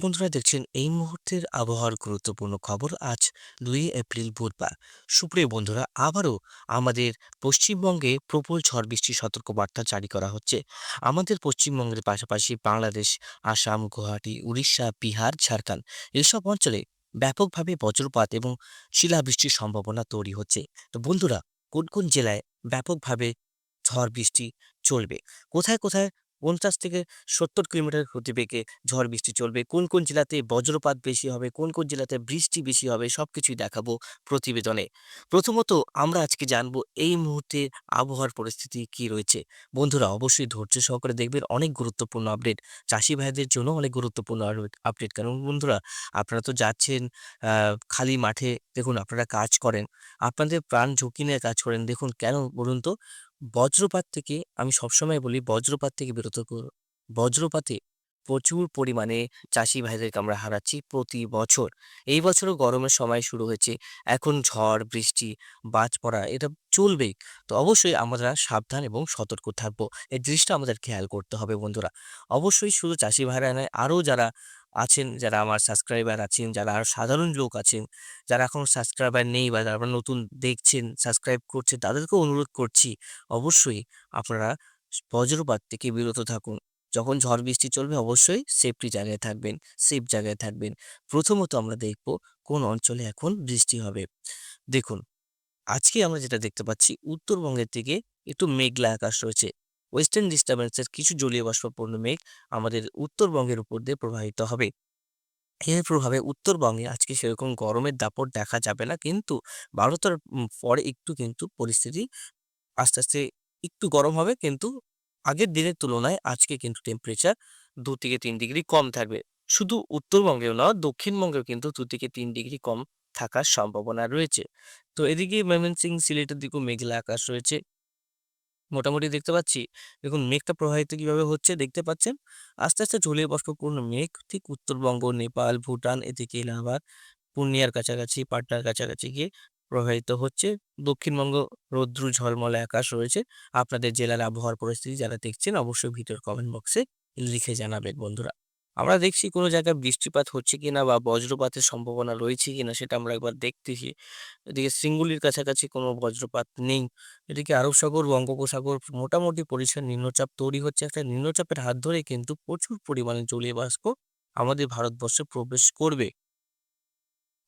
বন্ধুরা, দেখছেন, এই মুহূর্তের আবহাওয়ার গুরুত্বপূর্ণ খবর আজ দুই এপ্রিল বুধবার। সুপ্রিয় বন্ধুরা, আবারও আমাদের পশ্চিমবঙ্গে প্রবল ঝড় বৃষ্টির সতর্কবার্তা জারি করা হচ্ছে। আমাদের পশ্চিমবঙ্গের পাশাপাশি বাংলাদেশ, আসাম, গুয়াহাটি, উড়িষ্যা, বিহার, ঝাড়খণ্ড এসব অঞ্চলে ব্যাপকভাবে বজ্রপাত এবং শিলাবৃষ্টির সম্ভাবনা তৈরি হচ্ছে। তো বন্ধুরা, কোন কোন জেলায় ব্যাপকভাবে ঝড় বৃষ্টি চলবে? কোথায় কোথায় পঞ্চাশ থেকে সত্তর কিলোমিটার গতিবেগে ঝড় বৃষ্টি চলবে। কোন কোন জেলাতে বজ্রপাত বেশি হবে, কোন কোন জেলাতে বৃষ্টি বেশি হবে সব কিছুই দেখাবো প্রতিবেদনে। প্রথমত আমরা আজকে জানব এই মুহূর্তে আবহাওয়ার পরিস্থিতি কি রয়েছে। বন্ধুরা, অবশ্যই ধৈর্য সহকারে দেখবেন অনেক গুরুত্বপূর্ণ আপডেট। চাষি ভাইদের জন্য অনেক গুরুত্বপূর্ণ আপডেট কারণ বন্ধুরা, আপনারা তো যাচ্ছেন খালি মাঠে, দেখুন আপনারা কাজ করেন, আপনাদের প্রাণ ঝুঁকি নিয়ে কাজ করেন, দেখুন কেন বলুন তো? বজ্রপাত থেকে আমি সবসময় বলি বজ্রপাত থেকে বিরত বজ্রপাতে প্রচুর পরিমাণে চাষি ভাইদেরকে আমরা হারাচ্ছি প্রতি বছর। এই বছরও গরমের সময় শুরু হয়েছে, এখন ঝড়, বৃষ্টি বাজ পড়া এটা চলবেই। তো অবশ্যই আমরা সাবধান এবং সতর্ক থাকব। এই জিনিসটা আমাদের খেয়াল করতে হবে বন্ধুরা। অবশ্যই শুধু চাষি ভাইরা নয়, আরও যারা আছেন, যারা আমার সাবস্ক্রাইবার আছেন, যারা আর সাধারণ লোক আছেন, যারা এখন সাবস্ক্রাইবার নেই বা যারা নতুন দেখছেন সাবস্ক্রাইব করছেন, তাদেরকেও অনুরোধ করছি অবশ্যই আপনারা বজ্রপাত থেকে বিরত থাকুন। যখন ঝড় বৃষ্টি চলবে, অবশ্যই সেফটি জায়গায় থাকবেন সেফ জায়গায় থাকবেন। প্রথমত আমরা দেখব কোন অঞ্চলে এখন বৃষ্টি হবে। দেখুন, আজকে আমরা যেটা দেখতে পাচ্ছি, উত্তরবঙ্গের দিকে একটু মেঘলা আকাশ রয়েছে। ওয়েস্টার্ন ডিস্টার্বেন্সের কিছু জলীয় বাষ্পপূর্ণ মেঘ আমাদের উত্তরবঙ্গের উপর দিয়ে প্রবাহিত হবে। এর প্রভাবে উত্তরবঙ্গে আজকে সেরকম গরমের দাপট দেখা যাবে না, কিন্তু বারোটার পরে একটু কিন্তু পরিস্থিতি আস্তে আস্তে একটু গরম হবে, কিন্তু আগের দিনের তুলনায় আজকে কিন্তু টেম্পারেচার দু থেকে তিন ডিগ্রি কম থাকবে। শুধু উত্তরবঙ্গেও না দক্ষিণবঙ্গেও কিন্তু দু থেকে তিন ডিগ্রি কম থাকার সম্ভাবনা রয়েছে। তো এদিকে ময়মনসিংহ সিলেটের দিকেও মেঘলা আকাশ রয়েছে। মোটামুটি দেখতে পাচ্ছি। দেখুন, মেঘটা প্রবাহিত কীভাবে হচ্ছে দেখতে পাচ্ছেন? আস্তে আস্তে জলীয় বাষ্পপূর্ণ মেঘ, ঠিক উত্তরবঙ্গ, নেপাল, ভুটান, এদিকে এলাহাবাদ, পূর্ণিয়ার কাছাকাছি, পাটনার কাছাকাছি গিয়ে প্রবাহিত হচ্ছে। দক্ষিণবঙ্গ, রৌদ্র, ঝলমলে আকাশ রয়েছে। আপনাদের জেলার আবহাওয়ার পরিস্থিতি যারা দেখছেন, অবশ্যই ভিডিওর কমেন্ট বক্সে লিখে জানাবেন বন্ধুরা। আমরা দেখছি কোনো জায়গায় বৃষ্টিপাত হচ্ছে কিনা বা বজ্রপাতের সম্ভাবনা রয়েছে কিনা সেটা আমরা একবার দেখতেছি। এদিকে সিঙ্গুলির কাছাকাছি কোনো বজ্রপাত নেই। এদিকে আরব সাগর, বঙ্গোপসাগর মোটামুটি পরিষ্কার নিম্নচাপ তৈরি হচ্ছে। একটা নিম্নচাপের হাত ধরে কিন্তু প্রচুর পরিমাণে জলীয় বাষ্প আমাদের ভারতবর্ষে প্রবেশ করবে।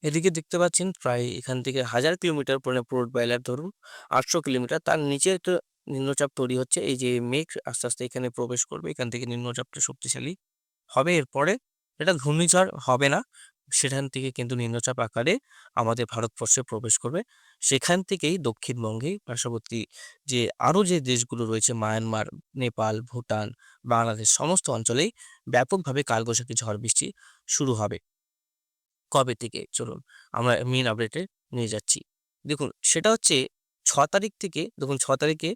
এদিকে দেখতে পাচ্ছেন প্রায় এখান থেকে হাজার কিলোমিটার পরে পোর্ট বাইলার ধরুন আটশো কিলোমিটার তার নিচে একটা নিম্নচাপ তৈরি হচ্ছে। এই যে মেঘ আস্তে আস্তে এখানে প্রবেশ করবে। এখান থেকে নিম্নচাপটা শক্তিশালী হবে। এরপরে এটা ঘূর্ণিঝড় হবে না। সেখান থেকে কিন্তু নিম্নচাপ আকারে আমাদের ভারতবর্ষে প্রবেশ করবে। সেখান থেকেই দক্ষিণবঙ্গে পার্শ্ববর্তী যে আরও যে দেশগুলো রয়েছে, মায়ানমার, নেপাল, ভুটান, বাংলাদেশ সমস্ত অঞ্চলেই ব্যাপকভাবে কালবৈশাখী ঝড় বৃষ্টি শুরু হবে। কবে থেকে? চলুন আমরা মেন আপডেটে নিয়ে যাচ্ছি। দেখুন, সেটা হচ্ছে ছ তারিখ থেকে, দেখুন ছ তারিখে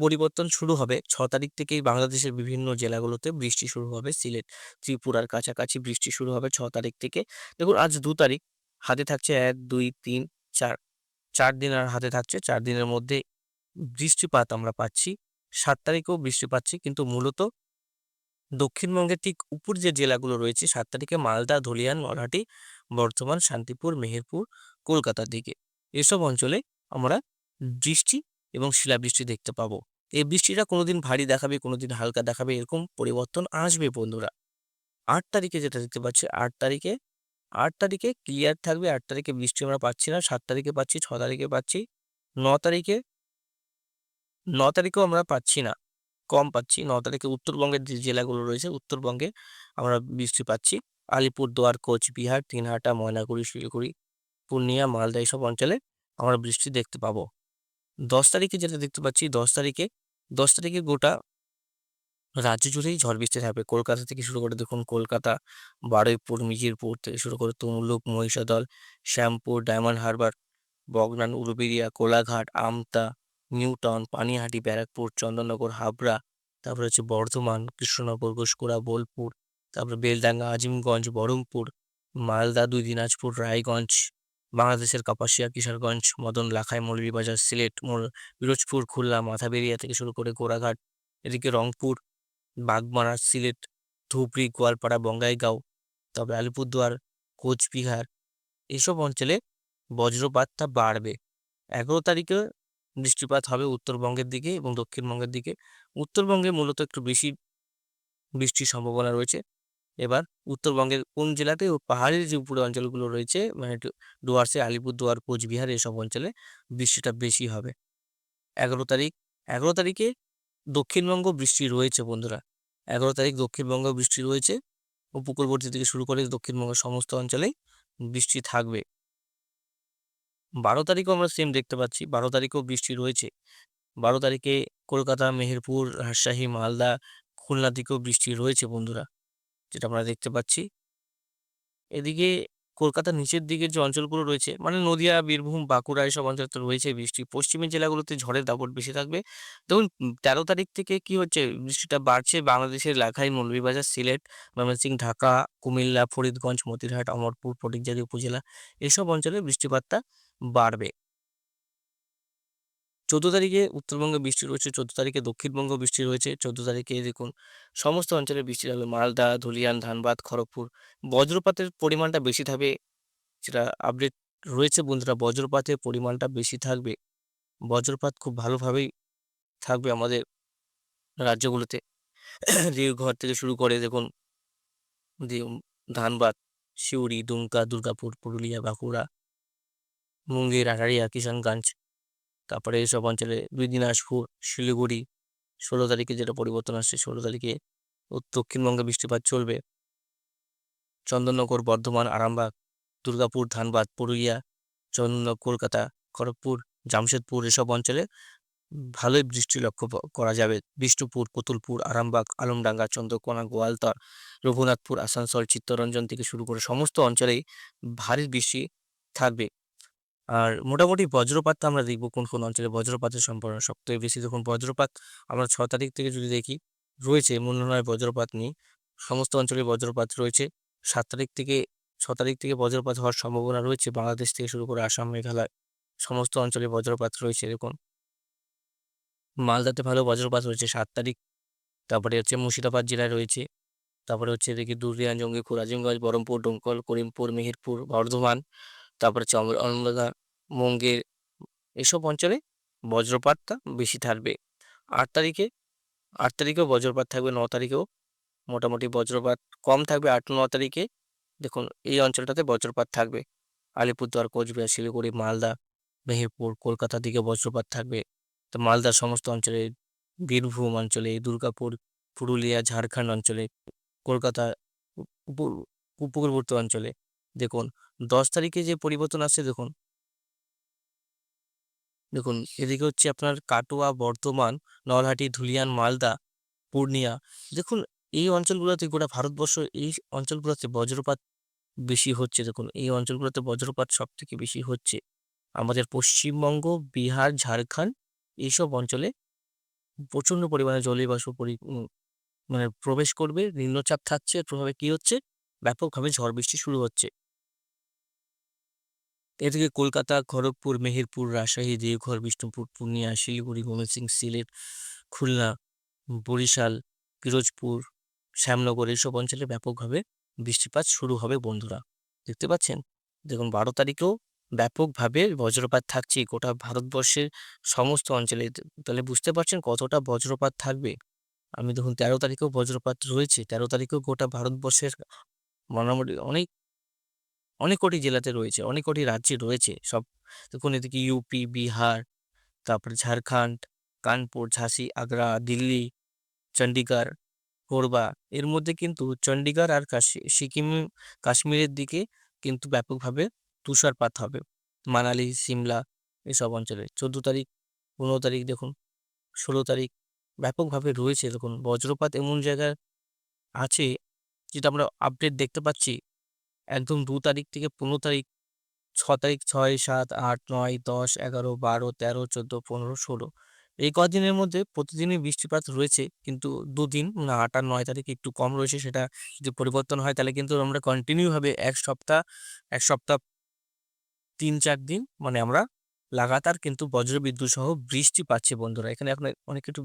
পরিবর্তন শুরু হবে। ছ তারিখ থেকেই বাংলাদেশের বিভিন্ন জেলাগুলোতে বৃষ্টি শুরু হবে। সিলেট, ত্রিপুরার কাছাকাছি বৃষ্টি শুরু হবে ছ তারিখ থেকে। দেখুন, আজ দু তারিখ, হাতে থাকছে এক, দুই, তিন, চার। চার দিন আর হাতে থাকছে, চার দিনের মধ্যে বৃষ্টিপাত আমরা পাচ্ছি। সাত তারিখেও বৃষ্টি পাচ্ছি, কিন্তু মূলত দক্ষিণবঙ্গের ঠিক উপর যে জেলাগুলো রয়েছে, সাত তারিখে মালদা, ধলিয়ান নলহাটি বর্ধমান, শান্তিপুর, মেহেরপুর, কলকাতার দিকে। এসব অঞ্চলে আমরা বৃষ্টি এবং শিলাবৃষ্টি দেখতে পাবো। এই বৃষ্টিটা কোনোদিন ভারী দেখাবে, কোনোদিন হালকা দেখাবে, এরকম পরিবর্তন আসবে বন্ধুরা। আট তারিখে যেটা দেখতে পাচ্ছি, আট তারিখে আট তারিখে ক্লিয়ার থাকবে, আট তারিখে বৃষ্টি আমরা পাচ্ছি না, সাত তারিখে পাচ্ছি, ছ তারিখে পাচ্ছি, ন তারিখে, ন তারিখেও আমরা পাচ্ছি না, কম পাচ্ছি, ন তারিখে উত্তরবঙ্গের যে জেলাগুলো রয়েছে, উত্তরবঙ্গে আমরা বৃষ্টি পাচ্ছি। আলিপুরদুয়ার, কোচবিহার, তিনহাটা, ময়নাগুড়ি, শিলিগুড়ি, পূর্ণিয়া, মালদা, এইসব অঞ্চলে আমরা বৃষ্টি দেখতে পাবো। দশ তারিখে যেটা দেখতে পাচ্ছি, দশ তারিখে দশ তারিখে গোটা রাজ্য জুড়েই ঝড় বৃষ্টি থাকবে। কলকাতা থেকে শুরু করে দেখুন কলকাতা, বারুইপুর মিজিরপুর থেকে শুরু করে তমলুক, মহিষাদল, শ্যামপুর, ডায়মন্ড হারবার, বগনান উলুবেড়িয়া কোলাঘাট, আমতা, নিউটাউন, পানিহাটি, ব্যারাকপুর, চন্দননগর, হাবড়া, তারপরে হচ্ছে বর্ধমান, কৃষ্ণনগর, ঘুষকুড়া, বোলপুর, তারপরে বেলডাঙ্গা, আজিমগঞ্জ বহরমপুর মালদা, দুই দিনাজপুর, রায়গঞ্জ বাংলাদেশের কাপাসিয়া, কিশোরগঞ্জ, মদন, লাখাই, মৌলভীবাজার, সিলেট পিরোজপুর, খুলনা, মাথাবেরিয়া থেকে শুরু করে গোড়াঘাট, এদিকে রংপুর, বাগমারা, সিলেট, ধুবড়ি, গোয়ালপাড়া, বঙ্গাইগাঁও, তবে আলিপুরদুয়ার, কোচবিহার, এসব অঞ্চলে বজ্রপাতটা বাড়বে। এগারো তারিখে বৃষ্টিপাত হবে উত্তরবঙ্গের দিকে এবং দক্ষিণবঙ্গের দিকে। উত্তরবঙ্গে মূলত একটু বেশি বৃষ্টির সম্ভাবনা রয়েছে। এবার উত্তরবঙ্গের কোন জেলাতে ও পাহাড়ের যে উপরে অঞ্চলগুলো রয়েছে মানে ডুয়ার্সে আলিপুরদুয়ার, কোচবিহার, এসব অঞ্চলে বৃষ্টিটা বেশি হবে। এগারো তারিখ, এগারো তারিখে দক্ষিণবঙ্গ বৃষ্টি রয়েছে বন্ধুরা। এগারো তারিখ দক্ষিণবঙ্গ বৃষ্টি রয়েছে। উপকূলবর্তী থেকে শুরু করে দক্ষিণবঙ্গের সমস্ত অঞ্চলেই বৃষ্টি থাকবে। বারো তারিখও আমরা সেম দেখতে পাচ্ছি। বারো তারিখেও বৃষ্টি রয়েছে। বারো তারিখে কলকাতা, মেহেরপুর, রাজশাহী, মালদা, খুলনা দিকেও বৃষ্টি রয়েছে বন্ধুরা। যেটা আমরা দেখতে পাচ্ছি। এদিকে কলকাতার নিচের দিকের যে অঞ্চলগুলো রয়েছে মানে নদিয়া, বীরভূম, বাঁকুড়া এসব অঞ্চলে তো রয়েছে বৃষ্টি। পশ্চিমের জেলাগুলোতে ঝড়ের দাপট বেশি থাকবে। দেখুন, তেরো তারিখ থেকে কি হচ্ছে? বৃষ্টিটা বাড়ছে বাংলাদেশের লাখাই, মৌলভীবাজার, সিলেট, ময়মনসিংহ, ঢাকা, কুমিল্লা, ফরিদগঞ্জ, মতিরহাট, অমরপুর ফটিকজারি উপজেলা এসব অঞ্চলে বৃষ্টিপাতটা বাড়বে। চোদ্দ তারিখে উত্তরবঙ্গে বৃষ্টি রয়েছে, চোদ্দ তারিখে দক্ষিণবঙ্গ বৃষ্টি রয়েছে, চোদ্দ তারিখে দেখুন সমস্ত অঞ্চলে বৃষ্টি হবে মালদা, ধুলিয়ান, ধানবাদ, খড়গপুর, বজ্রপাতের পরিমাণটা বেশি থাকবে। যেটা আপডেট রয়েছে বন্ধুরা, বজ্রপাতের পরিমাণটা বেশি থাকবে। বজ্রপাত খুব ভালোভাবেই থাকবে আমাদের রাজ্যগুলোতে। ঘর থেকে শুরু করে দেখুন ধানবাদ, সিউড়ি, দুমকা, দুর্গাপুর, পুরুলিয়া, বাঁকুড়া, মুঙ্গের আড়ারিয়া কিষানগঞ্জ তারপরে এসব অঞ্চলে দুই দিনাজপুর শিলিগুড়ি। ষোলো তারিখে যেটা পরিবর্তন আসছে, ষোলো তারিখে দক্ষিণবঙ্গে বৃষ্টিপাত চলবে। চন্দননগর, বর্ধমান, আরামবাগ, দুর্গাপুর, ধানবাদ, পুরুলিয়া, চন্দননগর, কলকাতা, খড়গপুর, জামশেদপুর এসব অঞ্চলে ভালোই বৃষ্টি লক্ষ্য করা যাবে। বিষ্ণুপুর, পুতুলপুর, আরামবাগ, আলমডাঙ্গা, চন্দ্রকোনা, গোয়ালতর, রঘুনাথপুর, আসানসোল, চিত্তরঞ্জন থেকে শুরু করে সমস্ত অঞ্চলেই ভারী বৃষ্টি থাকবে। আর মোটামুটি বজ্রপাতটা আমরা দেখব কোন কোন অঞ্চলে। বজ্রপাতের সম্ভাবনা সবথেকে বেশি। দেখুন, বজ্রপাত আমরা ছ তারিখ থেকে যদি দেখি, রয়েছে মনে বজ্রপাত নেই সমস্ত অঞ্চলে বজ্রপাত রয়েছে। সাত তারিখ থেকে, ছ তারিখ থেকে বজ্রপাত হওয়ার সম্ভাবনা রয়েছে বাংলাদেশ থেকে শুরু করে আসাম, মেঘালয়। সমস্ত অঞ্চলে বজ্রপাত রয়েছে এরকম মালদাতে ভালো বজ্রপাত রয়েছে সাত তারিখ। তারপরে হচ্ছে মুর্শিদাবাদ জেলায় রয়েছে। তারপরে হচ্ছে এদিকে দুরিয়ান জঙ্গিপুর আজিমগঞ্জ বহরমপুর, ডোমকল, করিমপুর, মেহেরপুর, বর্ধমান। তারপরে হচ্ছে অমরদা মুঙ্গের এসব অঞ্চলে বজ্রপাতটা বেশি থাকবে। আট তারিখে, আট তারিখেও বজ্রপাত থাকবে, ন তারিখেও মোটামুটি বজ্রপাত কম থাকবে। আট, ন তারিখে দেখুন, এই অঞ্চলটাতে বজ্রপাত থাকবে। আলিপুরদুয়ার, কোচবিহার, শিলিগুড়ি, মালদা, মেহেরপুর, কলকাতা দিকে বজ্রপাত থাকবে। তো মালদার সমস্ত অঞ্চলে, বীরভূম অঞ্চলে, দুর্গাপুর, পুরুলিয়া, ঝাড়খণ্ড অঞ্চলে, কলকাতা উপকূলবর্তী অঞ্চলে দেখুন, দশ তারিখে যে পরিবর্তন আসছে দেখুন দেখুন, এদিকে হচ্ছে আপনার কাটোয়া, বর্ধমান, নলহাটি, ধুলিয়ান, মালদা, পূর্ণিয়া। দেখুন, এই অঞ্চলগুলোতে গোটা ভারতবর্ষ, এই অঞ্চলগুলোতে বজ্রপাত বেশি হচ্ছে। দেখুন, এই অঞ্চলগুলোতে বজ্রপাত সব থেকে বেশি হচ্ছে। আমাদের পশ্চিমবঙ্গ, বিহার, ঝাড়খণ্ড, এইসব অঞ্চলে প্রচণ্ড পরিমাণে জলীয়বাষ্প পরি মানে প্রবেশ করবে। নিম্নচাপ থাকছে প্রভাবে কি হচ্ছে? ব্যাপকভাবে ঝড় বৃষ্টি শুরু হচ্ছে। এদিকে কলকাতা, খড়গপুর, মেহেরপুর, রাজশাহী, দেওঘর, বিষ্ণুপুর, পূর্ণিয়া, শিলিগুড়ি ময়মনসিংহ সিলেট, খুলনা, বরিশাল, পিরোজপুর, শ্যামনগর এইসব অঞ্চলে ব্যাপকভাবে বৃষ্টিপাত শুরু হবে বন্ধুরা। দেখতে পাচ্ছেন? দেখুন, বারো তারিখেও ব্যাপকভাবে বজ্রপাত থাকছে গোটা ভারতবর্ষের সমস্ত অঞ্চলে। তাহলে বুঝতে পারছেন কতটা বজ্রপাত থাকবে? আমি দেখুন, তেরো তারিখেও বজ্রপাত রয়েছে। তেরো তারিখেও গোটা ভারতবর্ষের মোটামুটি অনেক অনেক কটি জেলাতে রয়েছে, অনেক কটি রাজ্যে রয়েছে সব। দেখুন এদিকে ইউপি বিহার, তারপরে ঝাড়খণ্ড, কানপুর, ঝাঁসি, আগ্রা, দিল্লি চণ্ডীগড় কোরবা। এর মধ্যে কিন্তু চণ্ডীগড় আর সিকিম, কাশ্মীরের দিকে কিন্তু ব্যাপকভাবে তুষারপাত হবে। মানালি, সিমলা এসব অঞ্চলে চোদ্দ তারিখ, পনেরো তারিখ দেখুন, ষোলো তারিখ ব্যাপকভাবে রয়েছে। দেখুন বজ্রপাত এমন জায়গায় আছে যেটা আমরা আপডেট দেখতে পাচ্ছি। একদম দু তারিখ থেকে পনেরো তারিখ, ছ তারিখ ছয়, সাত, আট, নয়, দশ, এগারো, বারো, তেরো, চোদ্দ, পনেরো, ষোলো। এই কদিনের মধ্যে প্রতিদিনই বৃষ্টিপাত রয়েছে কিন্তু দুদিন না, আট আর নয় তারিখ একটু কম রয়েছে সেটা যদি পরিবর্তন হয় তাহলে কিন্তু আমরা কন্টিনিউভাবে এক সপ্তাহ এক সপ্তাহ তিন, চার দিন মানে আমরা লাগাতার কিন্তু বজ্রবিদ্যুৎ সহ বৃষ্টি পাচ্ছে বন্ধুরা। এখানে এখন অনেক একটু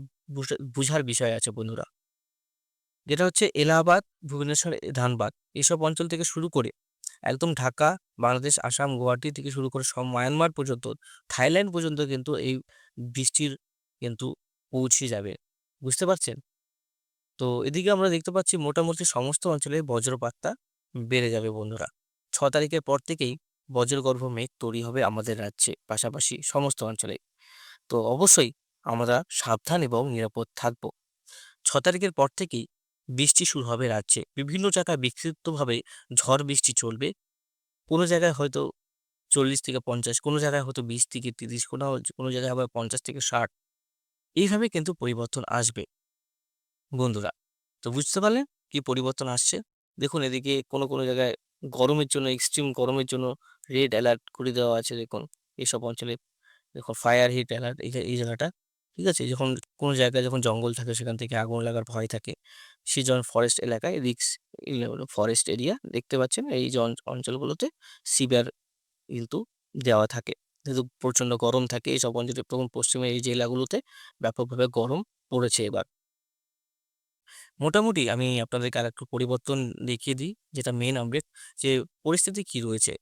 বুঝার বিষয় আছে বন্ধুরা। যেটা হচ্ছে এলাহাবাদ, ভুবনেশ্বর ধানবাদ। এসব অঞ্চল থেকে শুরু করে একদম ঢাকা, বাংলাদেশ, আসাম, গুয়াহাটি থেকে শুরু করে সব মায়ানমার পর্যন্ত, থাইল্যান্ড পর্যন্ত কিন্তু এই বৃষ্টির কিন্তু পৌঁছে যাবে। বুঝতে পারছেন? তো এদিকে আমরা দেখতে পাচ্ছি মোটামুটি সমস্ত অঞ্চলে বজ্রপাতটা বেড়ে যাবে বন্ধুরা। ছ তারিখের পর থেকেই বজ্রগর্ভ মেঘ তৈরি হবে আমাদের রাজ্যে, পাশাপাশি সমস্ত অঞ্চলে। তো অবশ্যই আমরা সাবধান এবং নিরাপদ থাকব। ছ তারিখের পর থেকেই বৃষ্টি শুরু হবে রাজ্যে। বিভিন্ন জায়গায় বিক্ষিপ্তভাবে ঝড় বৃষ্টি চলবে। কোনো জায়গায় হয়তো চল্লিশ থেকে পঞ্চাশ, কোনো জায়গায় হয়তো বিশ থেকে তিরিশ, কোনো কোনো জায়গায় আবার পঞ্চাশ থেকে ষাট। এইভাবে কিন্তু পরিবর্তন আসবে। বন্ধুরা, তো বুঝতে পারলেন কি পরিবর্তন আসছে? দেখুন, এদিকে কোনো কোনো জায়গায় গরমের জন্য এক্সট্রিম গরমের জন্য রেড অ্যালার্ট করে দেওয়া আছে। দেখুন এইসব অঞ্চলে দেখুন ফায়ার হিট অ্যালার্ট এই এই জায়গাটা ঠিক আছে? যখন কোনো জায়গায় যখন জঙ্গল থাকে, সেখান থেকে আগুন লাগার ভয় থাকে। সেই যখন ফরেস্ট এলাকায় রিক্স ফরেস্ট এরিয়া দেখতে পাচ্ছেন? এই যে অঞ্চলগুলোতে সিভিয়ার কিন্তু দেওয়া থাকে। যেহেতু প্রচণ্ড গরম থাকে এইসব অঞ্চলে তখন পশ্চিমের এই জেলাগুলোতে ব্যাপকভাবে গরম পড়েছে এবার। মোটামুটি আমি আপনাদেরকে আর একটু পরিবর্তন দেখিয়ে দিই, যেটা মেন আপডেট যে পরিস্থিতি কি রয়েছে?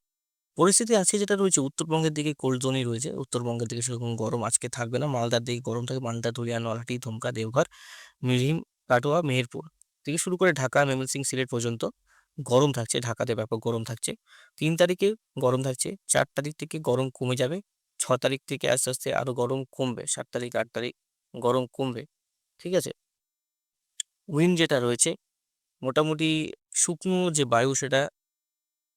পরিস্থিতি আজকে যেটা রয়েছে, উত্তরবঙ্গের দিকে কোল্ড জোনই রয়েছে। উত্তরবঙ্গের দিকে সেরকম গরম আজকে থাকবে না। মালদার দিকে গরম থাকে। মালদা, ধুলিয়া, নলহাটি, ধুমকা, দেওঘর, মিরিম, কাটোয়া, মেহেরপুর থেকে শুরু করে ঢাকা ময়মনসিং সিলেট পর্যন্ত গরম থাকছে। ঢাকাতে ব্যাপক গরম থাকছে। তিন তারিখে গরম থাকছে। চার তারিখ থেকে গরম কমে যাবে। ছ তারিখ থেকে আস্তে আস্তে আরও গরম কমবে। সাত তারিখ, আট তারিখ গরম কমবে। ঠিক আছে? উইন্ড যেটা রয়েছে, মোটামুটি শুকনো যে বায়ু সেটা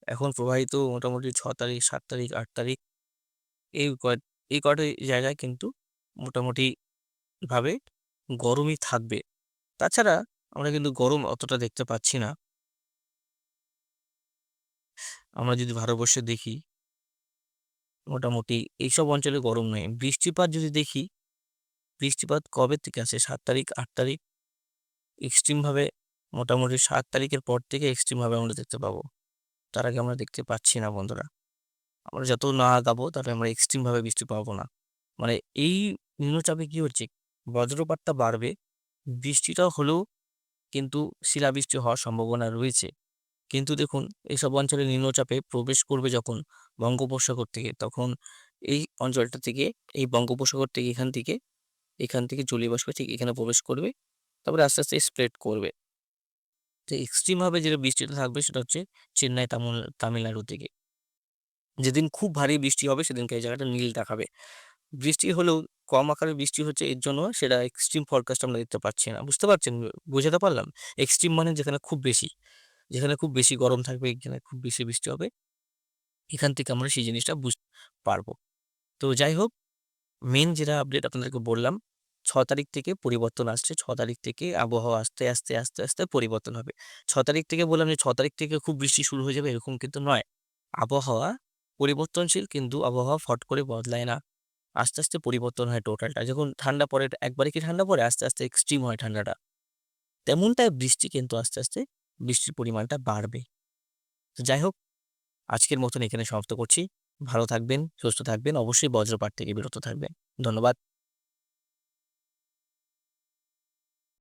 এখন প্রবাহিত মোটামুটি ছ তারিখ, সাত তারিখ, আট তারিখ এই কয় এই কয়টা জায়গায় কিন্তু মোটামুটি ভাবে গরমই থাকবে। তাছাড়া আমরা কিন্তু গরম অতটা দেখতে পাচ্ছি না। আমরা যদি ভারতবর্ষে দেখি মোটামুটি এইসব অঞ্চলে গরম নেই। বৃষ্টিপাত যদি দেখি, বৃষ্টিপাত কবে থেকে আছে সাত তারিখ, আট তারিখ? এক্সট্রিমভাবে মোটামুটি সাত তারিখের পর থেকে এক্সট্রিমভাবে আমরা দেখতে পাবো। তার আগে আমরা দেখতে পাচ্ছি না, বন্ধুরা। আমরা যত না আগাবো, তাহলে আমরা এক্সট্রিমভাবে বৃষ্টি পাবো না। মানে এই নিম্নচাপে কি হচ্ছে? বজ্রপাতটা বাড়বে, বৃষ্টিটা হলেও কিন্তু শিলাবৃষ্টি হওয়ার সম্ভাবনা রয়েছে। কিন্তু দেখুন এইসব অঞ্চলে নিম্নচাপে প্রবেশ করবে যখন বঙ্গোপসাগর থেকে, তখন এই অঞ্চলটা থেকে, এই বঙ্গোপসাগর থেকে এখান থেকে এখান থেকে জলীয় বাষ্প ঠিক এখানে প্রবেশ করবে, তারপরে আস্তে আস্তে স্প্রেড করবে। যে এক্সট্রিমভাবে যেটা বৃষ্টিটা থাকবে সেটা হচ্ছে চেন্নাই, তামিল, তামিলনাড়ু থেকে যেদিন খুব ভারী বৃষ্টি হবে সেদিনকে এই জায়গাটা নীল দেখাবে। বৃষ্টি হলেও কম আকারে বৃষ্টি হচ্ছে এর জন্য সেটা এক্সট্রিম ফরকাস্ট আমরা দেখতে পাচ্ছি না। বুঝতে পারছেন? বোঝাতে পারলাম? এক্সট্রিম মানে যেখানে খুব বেশি, যেখানে খুব বেশি গরম থাকবে, এখানে খুব বেশি বৃষ্টি হবে, এখান থেকে আমরা সেই জিনিসটা বুঝতে পারব। তো যাই হোক মেন যেটা আপডেট আপনাদেরকে বললাম ছ তারিখ থেকে পরিবর্তন আসছে। ছ তারিখ থেকে আবহাওয়া আস্তে আস্তে আস্তে আস্তে পরিবর্তন হবে। ছ তারিখ থেকে বললাম যে, ছ তারিখ থেকে খুব বৃষ্টি শুরু হয়ে যাবে এরকম কিন্তু নয়। আবহাওয়া পরিবর্তনশীল কিন্তু আবহাওয়া ফট করে বদলায় না। আস্তে আস্তে পরিবর্তন হয় টোটালটা যখন ঠান্ডা পড়ে, একবারে কি ঠান্ডা পড়ে? আস্তে আস্তে এক্সট্রিম হয় ঠান্ডাটা। তেমনটাই বৃষ্টি কিন্তু আস্তে আস্তে বৃষ্টির পরিমাণটা বাড়বে। তো যাই হোক, আজকের মতন এখানে সমাপ্ত করছি। ভালো থাকবেন, সুস্থ থাকবেন। অবশ্যই বজ্রপাত থেকে বিরত থাকবেন। ধন্যবাদ।